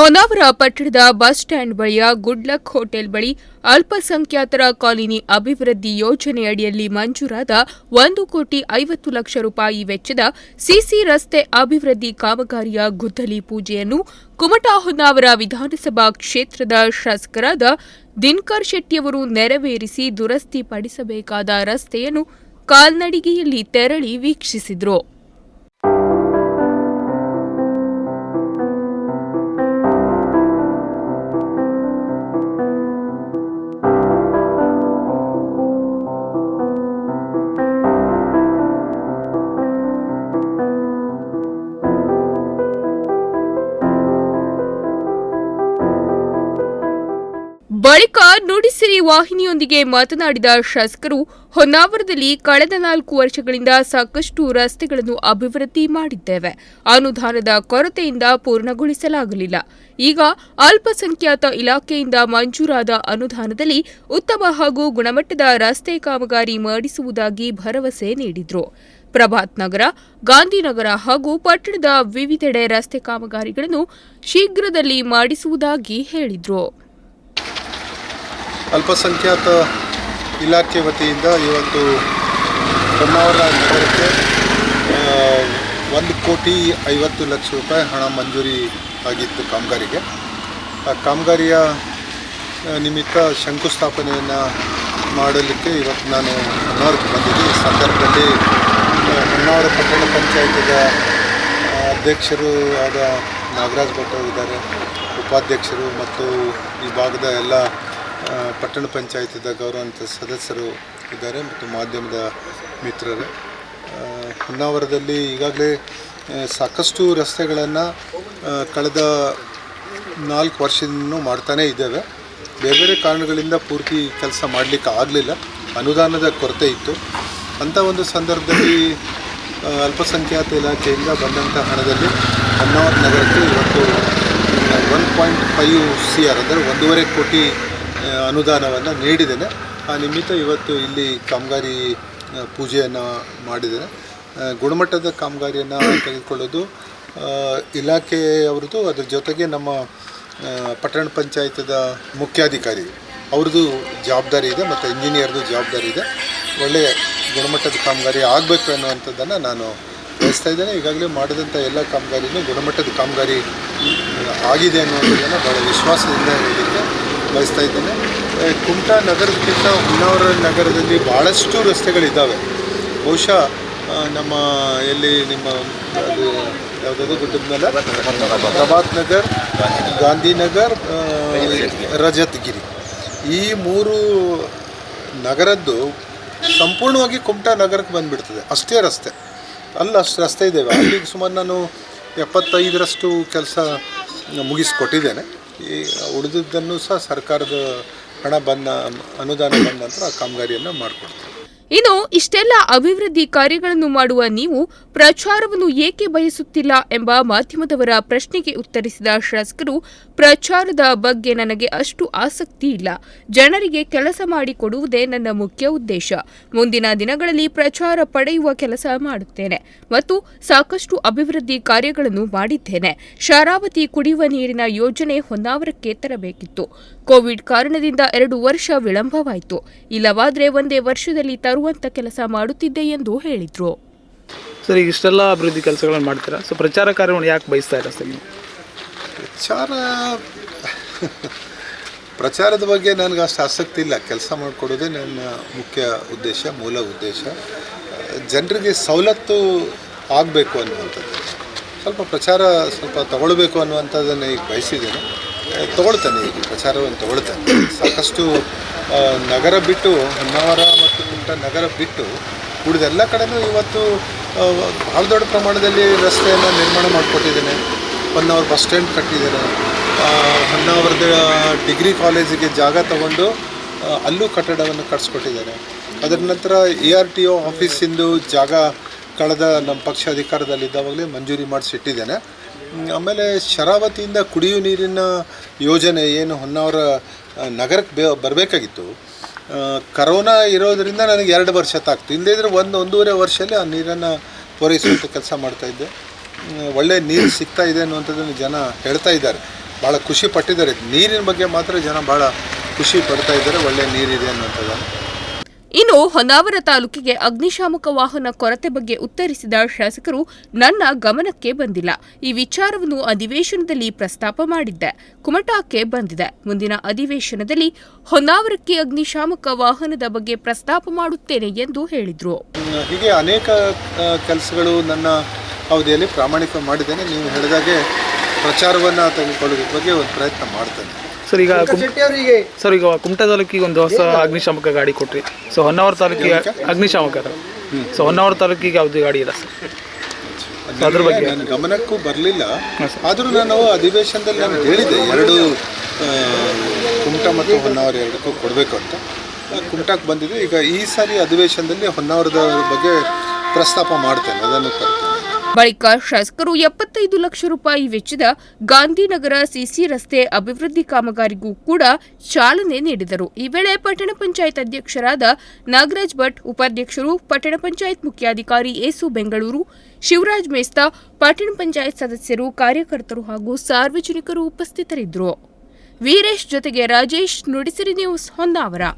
ಹೊನ್ನಾವರ ಪಟ್ಟಣದ bus stand ಬಳಿಯ good luck hotel ಬಳಿ ಅಲ್ಪಸಂಖ್ಯಾತರ ಕಾಲೋನಿ ಅಭಿವೃದ್ಧಿ ಯೋಜನೆಯಡಿಯಲ್ಲಿ ಮಂಜೂರಾದ ಒಂದು ಕೋಟಿ ಐವತ್ತು ಲಕ್ಷ ರೂಪಾಯಿ ವೆಚ್ಚದ ಸಿಸಿ ರಸ್ತೆ ಅಭಿವೃದ್ಧಿ ಕಾಮಗಾರಿಯ ಗುದ್ದಲಿ ಪೂಜೆಯನ್ನು ಕುಮಟಾ ಹೊನ್ನಾವರ ವಿಧಾನಸಭಾ ಕ್ಷೇತ್ರದ ಶಾಸಕರಾದ ದಿನಕರ್ ಶೆಟ್ಟಿಯವರು ನೆರವೇರಿಸಿ ದುರಸ್ತಿ ಪಡಿಸಬೇಕಾದ ರಸ್ತೆಯನ್ನು ಕಾಲ್ನಡಿಗೆಯಲ್ಲಿ ತೆರಳಿ ವೀಕ್ಷಿಸಿದರು. ಬಳಿಕ ನುಡಿಸಿರಿ ವಾಹಿನಿಯೊಂದಿಗೆ ಮಾತನಾಡಿದ ಶಾಸಕರು, ಹೊನ್ನಾವರದಲ್ಲಿ ಕಳೆದ ನಾಲ್ಕು ವರ್ಷಗಳಿಂದ ಸಾಕಷ್ಟು ರಸ್ತೆಗಳನ್ನು ಅಭಿವೃದ್ಧಿ ಮಾಡಿದ್ದೇವೆ. ಅನುದಾನದ ಕೊರತೆಯಿಂದ ಪೂರ್ಣಗೊಳಿಸಲಾಗಲಿಲ್ಲ. ಈಗ ಅಲ್ಪಸಂಖ್ಯಾತ ಇಲಾಖೆಯಿಂದ ಮಂಜೂರಾದ ಅನುದಾನದಲ್ಲಿ ಉತ್ತಮ ಹಾಗೂ ಗುಣಮಟ್ಟದ ರಸ್ತೆ ಕಾಮಗಾರಿ ಮಾಡಿಸುವುದಾಗಿ ಭರವಸೆ ನೀಡಿದರು. ಪ್ರಭಾತ್ ನಗರ, ಗಾಂಧಿನಗರ ಹಾಗೂ ಪಟ್ಟಣದ ವಿವಿಧೆಡೆ ರಸ್ತೆ ಕಾಮಗಾರಿಗಳನ್ನು ಶೀಘ್ರದಲ್ಲಿ ಮಾಡಿಸುವುದಾಗಿ ಹೇಳಿದರು. ಅಲ್ಪಸಂಖ್ಯಾತ ಇಲಾಖೆ ವತಿಯಿಂದ ಇವತ್ತು ಹೊನ್ನಾವರ ನಗರಕ್ಕೆ ಒಂದು ಕೋಟಿ ಐವತ್ತು ಲಕ್ಷ ರೂಪಾಯಿ ಹಣ ಮಂಜೂರಿ ಆಗಿತ್ತು ಕಾಮಗಾರಿಗೆ. ಆ ಕಾಮಗಾರಿಯ ನಿಮಿತ್ತ ಶಂಕುಸ್ಥಾಪನೆಯನ್ನು ಮಾಡಲಿಕ್ಕೆ ಇವತ್ತು ನಾನು ಹೊನ್ನಾವರಕ್ಕೆ ಬಂದಿದ್ದೆ. ಈ ಸಂದರ್ಭದಲ್ಲಿ ಹೊನ್ನಾವರ ಪಟ್ಟಣ ಪಂಚಾಯಿತಿಯ ಅಧ್ಯಕ್ಷರು ಆದ ನಾಗರಾಜ್ ಭಟ್ ಇದ್ದಾರೆ ಉಪಾಧ್ಯಕ್ಷರು ಮತ್ತು ಈ ಭಾಗದ ಎಲ್ಲ ಪಟ್ಟಣ ಪಂಚಾಯತಿದ ಗೌರವಾನ್ವಿತ ಸದಸ್ಯರು ಇದ್ದಾರೆ ಮತ್ತು ಮಾಧ್ಯಮದ ಮಿತ್ರರು. ಹೊನ್ನಾವರದಲ್ಲಿ ಈಗಾಗಲೇ ಸಾಕಷ್ಟು ರಸ್ತೆಗಳನ್ನು ಕಳೆದ ನಾಲ್ಕು ವರ್ಷದಿಂದ ಮಾಡ್ತಾನೇ ಇದ್ದೇವೆ. ಬೇರೆ ಬೇರೆ ಕಾರಣಗಳಿಂದ ಪೂರ್ತಿ ಕೆಲಸ ಮಾಡಲಿಕ್ಕೆ ಆಗಲಿಲ್ಲ. ಅನುದಾನದ ಕೊರತೆ ಇತ್ತು. ಅಂಥ ಒಂದು ಸಂದರ್ಭದಲ್ಲಿ ಅಲ್ಪಸಂಖ್ಯಾತ ಇಲಾಖೆಯಿಂದ ಬಂದಂಥ ಹಣದಲ್ಲಿ ಹೊನ್ನಾವರ ನಗರಕ್ಕೆ ಇವತ್ತು one point five C R ಅಂದರೆ ಒಂದೂವರೆ ಕೋಟಿ ಅನುದಾನವನ್ನು ನೀಡಿದ್ದೇನೆ. ಆ ನಿಮಿತ್ತ ಇವತ್ತು ಇಲ್ಲಿ ಕಾಮಗಾರಿ ಪೂಜೆಯನ್ನು ಮಾಡಿದ್ದೇನೆ. ಗುಣಮಟ್ಟದ ಕಾಮಗಾರಿಯನ್ನು ತೆಗೆದುಕೊಳ್ಳೋದು ಇಲಾಖೆಯವ್ರದ್ದು ಅದ್ರ ಜೊತೆಗೆ ನಮ್ಮ ಪಟ್ಟಣ ಪಂಚಾಯತದ ಮುಖ್ಯಾಧಿಕಾರಿ ಅವ್ರದ್ದು ಜವಾಬ್ದಾರಿ ಇದೆ ಮತ್ತು ಇಂಜಿನಿಯರ್ದು ಜವಾಬ್ದಾರಿ ಇದೆ. ಒಳ್ಳೆಯ ಗುಣಮಟ್ಟದ ಕಾಮಗಾರಿ ಆಗಬೇಕು ಅನ್ನುವಂಥದ್ದನ್ನು ನಾನು ಬಯಸ್ತಾ ಇದ್ದೇನೆ. ಈಗಾಗಲೇ ಮಾಡಿದಂಥ ಎಲ್ಲ ಕಾಮಗಾರಿನೂ ಗುಣಮಟ್ಟದ ಕಾಮಗಾರಿ ಆಗಿದೆ ಅನ್ನುವಂಥದ್ದನ್ನು ಭಾಳ ವಿಶ್ವಾಸದಿಂದ ಬಯಸ್ತಾ ಇದ್ದೇನೆ. ಕುಮಟಾ ನಗರಕ್ಕಿಂತ ಹೊನ್ನಾವರ ನಗರದಲ್ಲಿ ಭಾಳಷ್ಟು ರಸ್ತೆಗಳಿದ್ದಾವೆ. ಬಹುಶಃ ನಮ್ಮ ಎಲ್ಲಿ ನಿಮ್ಮ, ಅದು ಯಾವುದಾದ್ರು ಗುಡ್ಡದ ಮೇಲೆ? ಪ್ರಭಾತ್ ನಗರ್, ಗಾಂಧಿನಗರ್ ರಜತ್ಗಿರಿ. ಈ ಮೂರು ನಗರದ್ದು ಸಂಪೂರ್ಣವಾಗಿ ಕುಮಟಾ ನಗರಕ್ಕೆ ಬಂದುಬಿಡ್ತದೆ. ಅಷ್ಟೇ ರಸ್ತೆ. ಅಲ್ಲಿ, ಅಷ್ಟು ರಸ್ತೆ ಇದ್ದೇವೆ. ಅಲ್ಲಿಗೆ ಸುಮಾರು ನಾನು ಎಪ್ಪತ್ತೈದರಷ್ಟು ಕೆಲಸ ಮುಗಿಸ್ಕೊಟ್ಟಿದ್ದೇನೆ. ಈ ಉಳಿದಿದ್ದನ್ನು ಸಹ ಸರ್ಕಾರದ ಹಣ ಬಂದ ಅನುದಾನ ಬಂದ ನಂತರ ಆ ಕಾಮಗಾರಿಯನ್ನು ಮಾಡಿಕೊಡ್ತೀನಿ ಇನ್ನು ಇಷ್ಟೆಲ್ಲ ಅಭಿವೃದ್ಧಿ ಕಾರ್ಯಗಳನ್ನು ಮಾಡುವ ನೀವು ಪ್ರಚಾರವನ್ನು ಏಕೆ ಬಯಸುತ್ತಿಲ್ಲ ಎಂಬ ಮಾಧ್ಯಮದವರ ಪ್ರಶ್ನೆಗೆ ಉತ್ತರಿಸಿದ ಶಾಸಕರು, ಪ್ರಚಾರದ ಬಗ್ಗೆ ನನಗೆ ಅಷ್ಟು ಆಸಕ್ತಿ ಇಲ್ಲ. ಜನರಿಗೆ ಕೆಲಸ ಮಾಡಿಕೊಡುವುದೇ ನನ್ನ ಮುಖ್ಯ ಉದ್ದೇಶ. ಮುಂದಿನ ದಿನಗಳಲ್ಲಿ ಪ್ರಚಾರ ಪಡೆಯುವ ಕೆಲಸ ಮಾಡುತ್ತೇನೆ ಮತ್ತು ಸಾಕಷ್ಟು ಅಭಿವೃದ್ಧಿ ಕಾರ್ಯಗಳನ್ನು ಮಾಡಿದ್ದೇನೆ. ಶರಾವತಿ ಕುಡಿಯುವ ನೀರಿನ ಯೋಜನೆ ಹೊನ್ನಾವರಕ್ಕೆ ತರಬೇಕಿತ್ತು. ಕೋವಿಡ್ ಕಾರಣದಿಂದ ಎರಡು ವರ್ಷ ವಿಳಂಬವಾಯಿತು. ಇಲ್ಲವಾದರೆ ಒಂದೇ ವರ್ಷದಲ್ಲಿ ತರುವಂತ ಕೆಲಸ ಮಾಡುತ್ತಿದ್ದೆ ಎಂದು ಹೇಳಿದರು. ಸರ್ ಈಗ ಇಷ್ಟೆಲ್ಲ ಅಭಿವೃದ್ಧಿ ಕೆಲಸಗಳನ್ನು ಮಾಡ್ತೀರಾ? ಸೊ ಪ್ರಚಾರ ಕಾರ್ಯವನ್ನು ಯಾಕೆ ಬಯಸ್ತಾ ಇಲ್ಲ ಸರ್ ನೀವು? ಪ್ರಚಾರ ಪ್ರಚಾರದ ಬಗ್ಗೆ ನನಗೆ ಅಷ್ಟು ಆಸಕ್ತಿ ಇಲ್ಲ. ಕೆಲಸ ಮಾಡಿಕೊಡೋದೇ ನನ್ನ ಮುಖ್ಯ ಉದ್ದೇಶ ಮೂಲ ಉದ್ದೇಶ. ಜನರಿಗೆ ಸವಲತ್ತು ಆಗಬೇಕು ಅನ್ನುವಂಥದ್ದು. ಸ್ವಲ್ಪ ಪ್ರಚಾರ ಸ್ವಲ್ಪ ತಗೊಳ್ಬೇಕು ಅನ್ನುವಂಥದ್ದನ್ನು ಈಗ ಬಯಸಿದ್ದೇನೆ. ತಗೊಳ್ತಾನೆ ತಗೊಳ್ತೇನೆ ಈಗ ಪ್ರಚಾರವನ್ನು ತಗೊಳ್ತೇನೆ. ಸಾಕಷ್ಟು ನಗರ ಬಿಟ್ಟು ಹೊನ್ನಾವರ ಮತ್ತು ನಗರ ಬಿಟ್ಟು ಉಳಿದೆಲ್ಲ ಕಡೆನೂ ಇವತ್ತು ಭಾಳ ದೊಡ್ಡ ಪ್ರಮಾಣದಲ್ಲಿ ರಸ್ತೆಯನ್ನು ನಿರ್ಮಾಣ ಮಾಡಿಕೊಟ್ಟಿದ್ದೇನೆ. ಹೊನ್ನಾವರ ಬಸ್ ಸ್ಟ್ಯಾಂಡ್ ಕಟ್ಟಿದ್ದೇನೆ. ಹೊನ್ನವರದ ಡಿಗ್ರಿ ಕಾಲೇಜಿಗೆ ಜಾಗ ತಗೊಂಡು ಅಲ್ಲೂ ಕಟ್ಟಡವನ್ನು ಕಟ್ಸ್ಕೊಟ್ಟಿದ್ದಾರೆ ಅದರ ನಂತರ ಎ ಆರ್ ಟಿ ಒ ಆಫೀಸಿಂದು ಜಾಗ ಕಳೆದ ನಮ್ಮ ಪಕ್ಷ ಅಧಿಕಾರದಲ್ಲಿದ್ದಾವಾಗಲೇ ಮಂಜೂರಿ ಮಾಡಿಸಿಟ್ಟಿದ್ದೇನೆ. ಆಮೇಲೆ ಶರಾವತಿಯಿಂದ ಕುಡಿಯುವ ನೀರಿನ ಯೋಜನೆ ಏನು ಹೊನ್ನಾವರ ನಗರಕ್ಕೆ ಬರಬೇಕಾಗಿತ್ತು. ಕರೋನಾ ಇರೋದರಿಂದ ನನಗೆ ಎರಡು ವರ್ಷ ತಾಕ್ತು ಇದ್ರೆ ಒಂದು ಒಂದೂವರೆ ವರ್ಷದಲ್ಲಿ ಆ ನೀರನ್ನು ಪೂರೈಸುವಂಥ ಕೆಲಸ ಮಾಡ್ತಾಯಿದ್ದೆ ಇದ್ದೆ. ಒಳ್ಳೆ ನೀರು ಸಿಗ್ತಾ ಇದೆ ಅನ್ನುವಂಥದ್ದನ್ನು ಜನ ಹೇಳ್ತಾ ಇದ್ದಾರೆ. ಭಾಳ ಖುಷಿ ಪಟ್ಟಿದ್ದಾರೆ. ನೀರಿನ ಬಗ್ಗೆ ಮಾತ್ರ ಜನ ಭಾಳ ಖುಷಿ ಪಡ್ತಾ ಇದ್ದಾರೆ. ಒಳ್ಳೆ ನೀರಿದೆ ಅನ್ನುವಂಥದ್ದನ್ನು. ಇನ್ನು ಹೊನ್ನಾವರ ತಾಲೂಕಿಗೆ ಅಗ್ನಿಶಾಮಕ ವಾಹನ ಕೊರತೆ ಬಗ್ಗೆ ಉತ್ತರಿಸಿದ ಶಾಸಕರು, ನನ್ನ ಗಮನಕ್ಕೆ ಬಂದಿಲ್ಲ. ಈ ವಿಚಾರವನ್ನು ಅಧಿವೇಶನದಲ್ಲಿ ಪ್ರಸ್ತಾಪ ಮಾಡಿದ್ದೆ. ಕುಮಟಾಕ್ಕೆ ಬಂದಿದೆ. ಮುಂದಿನ ಅಧಿವೇಶನದಲ್ಲಿ ಹೊನ್ನಾವರಕ್ಕೆ ಅಗ್ನಿಶಾಮಕ ವಾಹನದ ಬಗ್ಗೆ ಪ್ರಸ್ತಾಪ ಮಾಡುತ್ತೇನೆ ಎಂದು ಹೇಳಿದರು. ಹೀಗೆ ಅನೇಕ ಕೆಲಸಗಳು ನನ್ನ ಅವಧಿಯಲ್ಲಿ ಪ್ರಾಮಾಣಿಕ ಮಾಡಿದ್ದೇನೆ. ನೀವು ಹೇಳಿದಾಗೆ ಪ್ರಚಾರವನ್ನು ತೆಗೆದುಕೊಳ್ಳೋದ್ರ ಬಗ್ಗೆ ಒಂದು ಪ್ರಯತ್ನ ಮಾಡ್ತೇನೆ. ಸರ್ ಈಗ ಕುಮ್- ಸರ್ ಈಗ ಕುಮಟಾ ತಾಲೂಕಿಗೆ ಒಂದು ಹೊಸ ಅಗ್ನಿಶಾಮಕ ಗಾಡಿ ಕೊಟ್ರಿ. ಸೊ ಹೊನ್ನಾವರ ತಾಲೂಕಿಗೆ ಅಗ್ನಿಶಾಮಕ ಸೊ ಹೊನ್ನಾವರ ತಾಲೂಕಿಗೆ ಯಾವುದೇ ಗಾಡಿ ಇಲ್ಲ ಸರ್. ಅದ್ರ ಬಗ್ಗೆ ನನ್ನ ಗಮನಕ್ಕೂ ಬರಲಿಲ್ಲ. ಆದರೂ ನಾನು ಅಧಿವೇಶನದಲ್ಲಿ ನಾನು ಹೇಳಿದೆ ಎರಡು ಆ, ಕುಮಟ ಮತ್ತು ಹೊನ್ನಾವರ ಎರಡಕ್ಕೂ ಕೊಡಬೇಕು ಅಂತ. ಕುಮಟಕ್ಕೆ ಬಂದಿದ್ದು ಈಗ ಈ ಸಾರಿ ಅಧಿವೇಶನದಲ್ಲಿ ಹೊನ್ನಾವರದ ಬಗ್ಗೆ ಪ್ರಸ್ತಾಪ ಮಾಡ್ತೇನೆ ಅದನ್ನು ತರ್ತೇನೆ. ಬಳಿಕ ಶಾಸಕರು ಎಪ್ಪತ್ತೈದು ಲಕ್ಷ ರೂಪಾಯಿ ವೆಚ್ಚದ ಗಾಂಧಿನಗರ ಸಿಸಿ ರಸ್ತೆ ಅಭಿವೃದ್ಧಿ ಕಾಮಗಾರಿಗೂ ಕೂಡ ಚಾಲನೆ ನೀಡಿದರು. ಈ ವೇಳೆ ಪಟ್ಟಣ ಪಂಚಾಯತ್ ಅಧ್ಯಕ್ಷರಾದ ನಾಗರಾಜ್ ಭಟ್, ಉಪಾಧ್ಯಕ್ಷರು, ಪಟ್ಟಣ ಪಂಚಾಯತ್ ಮುಖ್ಯಾಧಿಕಾರಿ ಏಸು ಬೆಂಗಳೂರು, ಶಿವರಾಜ್ ಮೇಸ್ತಾ, ಪಟ್ಟಣ ಪಂಚಾಯತ್ ಸದಸ್ಯರು, ಕಾರ್ಯಕರ್ತರು ಹಾಗೂ ಸಾರ್ವಜನಿಕರು ಉಪಸ್ಥಿತರಿದ್ದರು. ವೀರೇಶ್ ಜೊತೆಗೆ ರಾಜೇಶ್ ನುಡಿಸಿರಿ ನ್ಯೂಸ್ ಹೊನ್ನಾವರ.